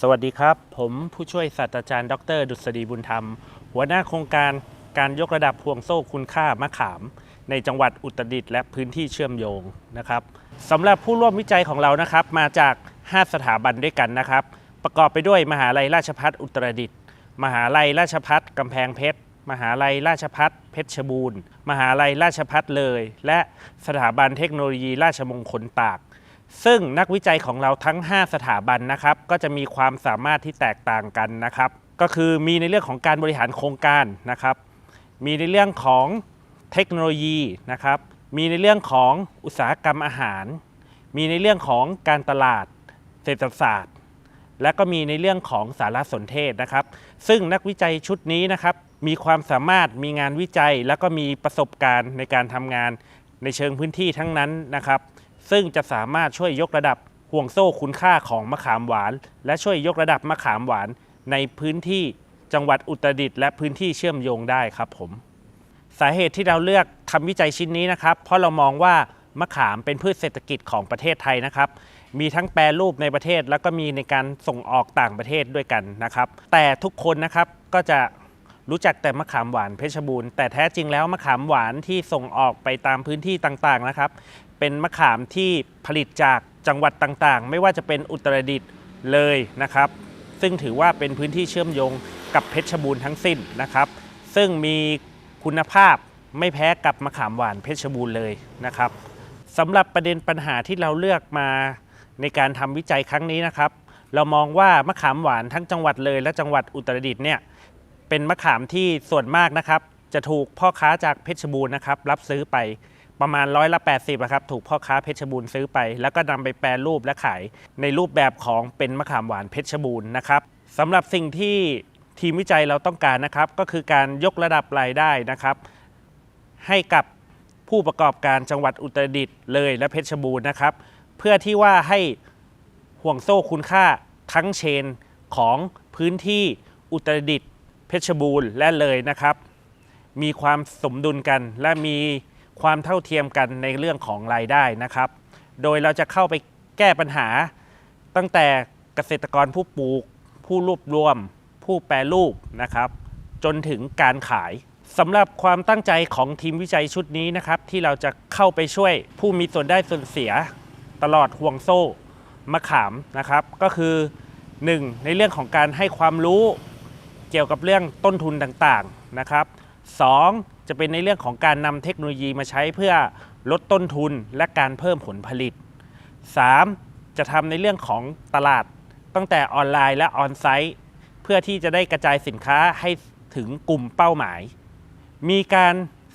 สวัสดีครับ ผมผู้ช่วยศาสตราจารย์ ดร ดุษฎีบุญธรรม หัวหน้าโครงการการยกระดับห่วงโซ่คุณค่ามะขาม ในจังหวัดอุตรดิตถ์และพื้นที่เชื่อมโยงนะครับสำหรับผู้ร่วมวิจัยของเรานะครับ มาจาก 5 สถาบันด้วยกันนะครับ ประกอบไปด้วยมหาลัยราชภัฏอุตรดิตถ์มหาลัยราชภัฏกำแพงเพชรมหาลัยราชภัฏเพชรบูรณ์ มหาลัยราชภัฏเลย และสถาบันเทคโนโลยีราชมงคลตาก ซึ่งนักวิจัยของเราทั้ง 5 สถาบันนะครับ ก็จะมีความสามารถที่แตกต่างกันนะครับ ก็คือมีในเรื่องของการบริหารโครงการนะครับ มีในเรื่องของเทคโนโลยีนะครับ มีในเรื่องของอุตสาหกรรมอาหาร มีในเรื่องของการตลาดเศรษฐศาสตร์ และก็มีในเรื่องของสารสนเทศนะครับ ซึ่งนักวิจัยชุดนี้นะครับ มีความสามารถมีงานวิจัย แล้วก็มีประสบการณ์ในการทำงานในเชิงพื้นที่ทั้งนั้นนะครับ ซึ่งจะสามารถช่วยยกระดับห่วงโซ่คุณค่าของมะขามหวาน และช่วยยกระดับมะขามหวานในพื้นที่จังหวัดอุตรดิตถ์และพื้นที่เชื่อมโยงได้ครับผม สาเหตุที่เราเลือกทำวิจัยชิ้นนี้นะครับ เพราะเรามองว่ามะขามเป็นพืชเศรษฐกิจของประเทศไทยนะครับ มีทั้งแปรรูปในประเทศแล้วก็มีในการส่งออกต่างประเทศด้วยกันนะครับ แต่ทุกคนนะครับก็จะรู้จักแต่มะขามหวานเพชรบูรณ์แต่แท้จริงแล้วมะขามหวานที่ส่งออกไปตามพื้นที่ต่างๆนะครับ เป็นมะขามที่ผลิตจากจังหวัดต่างๆ ไม่ว่าจะเป็นอุตรดิตถ์เลยนะครับ ซึ่งถือว่าเป็นพื้นที่เชื่อมโยงกับเพชรบูรณ์ทั้งสิ้นนะครับ ซึ่งมีคุณภาพไม่แพ้กับมะขามหวานเพชรบูรณ์เลยนะครับสำหรับประเด็นปัญหาที่เราเลือกมาในการทำวิจัยครั้งนี้นะครับ เรามองว่ามะขามหวานทั้งจังหวัดเลย และจังหวัดอุตรดิตถ์เนี่ยเป็นมะขามที่ส่วนมากนะครับ จะถูกพ่อค้าจากเพชรบูรณ์นะครับ รับซื้อไป ประมาณร้อยละ 80นะครับถูกพ่อค้าเพชรบูรณ์ซื้อไป แล้วก็นำไปแปรรูปและขาย ในรูปแบบของเป็นมะขามหวานเพชรบูรณ์นะครับสำหรับสิ่งที่ทีมวิจัยเราต้องการนะครับ ก็คือการยกระดับรายได้นะครับ ให้กับผู้ประกอบการจังหวัดอุตรดิตถ์เลยและเพชรบูรณ์นะครับ เพื่อที่ว่าให้ห่วงโซ่คุณค่าทั้งเชนของพื้นที่อุตรดิตถ์เพชรบูรณ์และเลยนะครับ มีความสมดุลกันและมี ความเท่าเทียมกันในเรื่องของรายได้นะครับ โดยเราจะเข้าไปแก้ปัญหา ตั้งแต่เกษตรกรผู้ปลูก ผู้รวบรวม ผู้แปรรูปนะครับ จนถึงการขายสำหรับความตั้งใจของทีมวิจัยชุดนี้นะครับ ที่เราจะเข้าไปช่วยผู้มีส่วนได้ส่วนเสียตลอดห่วงโซ่มะขามนะครับ ก็คือ 1. ในเรื่องของการให้ความรู้เกี่ยวกับเรื่องต้นทุนต่างๆนะครับ 2. จะเป็นในเรื่องของการนำเทคโนโลยีมาใช้เพื่อลดต้นทุนและการเพิ่มผลผลิต 3. จะทำในเรื่องของตลาดตั้งแต่ออนไลน์และออนไซต์ เพื่อที่จะได้กระจายสินค้าให้ถึงกลุ่มเป้าหมาย มีการ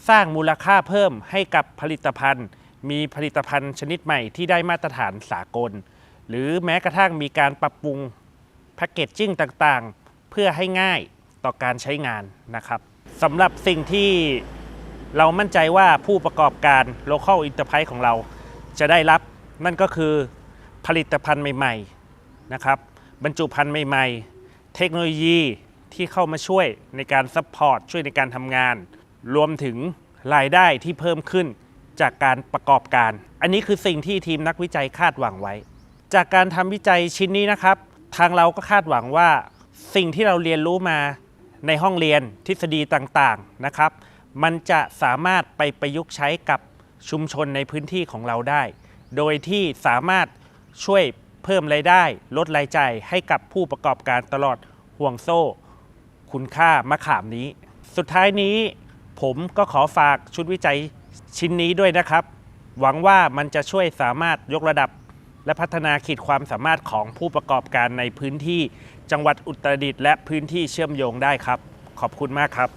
สร้างมูลค่าเพิ่มให้กับผลิตภัณฑ์ มีผลิตภัณฑ์ชนิดใหม่ที่ได้มาตรฐานสากล หรือแม้กระทั่งมีการปรับปรุงแพคเกจจิ้งต่างๆ เพื่อให้ง่ายต่อการใช้งานนะครับ สำหรับสิ่งที่เรามั่นใจว่าผู้ประกอบการ local enterprise ของเราจะได้รับนั่นก็คือผลิตภัณฑ์ใหม่ๆนะครับบรรจุภัณฑ์ใหม่ๆ เทคโนโลยีที่เข้ามาช่วยในการซัพพอร์ตช่วยในการทำงาน รวมถึงรายได้ที่เพิ่มขึ้นจากการประกอบการ อันนี้คือสิ่งที่ทีมนักวิจัยคาดหวังไว้ จากการทำวิจัยชิ้นนี้นะครับ ทางเราก็คาดหวังว่า สิ่งที่เราเรียนรู้มา ในห้องเรียนทฤษฎีต่างๆนะครับ มันจะสามารถไปประยุกต์ใช้กับชุมชนในพื้นที่ของเราได้ โดยที่สามารถช่วยเพิ่มรายได้ ลดรายจ่ายให้กับผู้ประกอบการตลอดห่วงโซ่ คุณค่ามะขามนี้ สุดท้ายนี้ผมก็ขอฝากชุดวิจัยชิ้นนี้ด้วยนะครับ หวังว่ามันจะช่วยสามารถยกระดับ และพัฒนาขีดความสามารถของผู้ประกอบการในพื้นที่จังหวัดอุตรดิตถ์และพื้นที่เชื่อมโยงได้ครับ ขอบคุณมากครับ